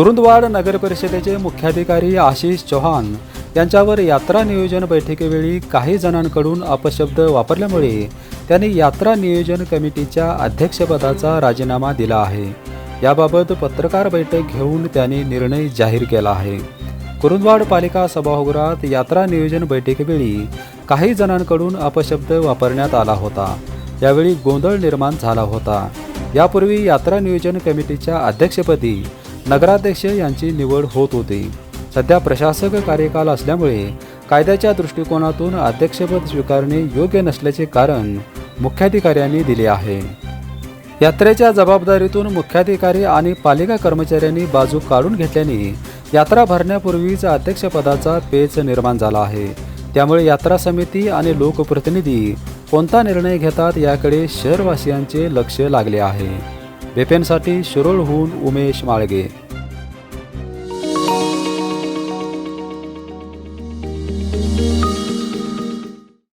कुरुंदवाड नगर परिषदेचे मुख्याधिकारी आशिष चौहान यांच्यावर यात्रा नियोजन बैठकीवेळी काही जणांकडून अपशब्द वापरल्यामुळे त्यांनी यात्रा नियोजन कमिटीच्या अध्यक्षपदाचा राजीनामा दिला आहे. याबाबत पत्रकार बैठक घेऊन त्यांनी निर्णय जाहीर केला आहे. कुरुंदवाड पालिका सभागृहात यात्रा नियोजन बैठकीवेळी काही जणांकडून अपशब्द वापरण्यात आला होता. यावेळी गोंधळ निर्माण झाला होता. यापूर्वी यात्रा नियोजन कमिटीच्या अध्यक्षपदी नगराध्यक्ष यांची निवड होत होती. सध्या प्रशासक कार्यकाल असल्यामुळे कायद्याच्या दृष्टिकोनातून अध्यक्षपद स्वीकारणे योग्य नसल्याचे कारण मुख्याधिकाऱ्यांनी दिले आहे. यात्रेच्या जबाबदारीतून मुख्याधिकारी आणि पालिका कर्मचाऱ्यांनी बाजू काढून घेतल्याने यात्रा भरण्यापूर्वीच अध्यक्षपदाचा पेच निर्माण झाला आहे. त्यामुळे यात्रा समिती आणि लोकप्रतिनिधी कोणता निर्णय घेतात याकडे शहरवासियांचे लक्ष लागले आहे. बेपेनसाठी शिरोळहून उमेश माळगे.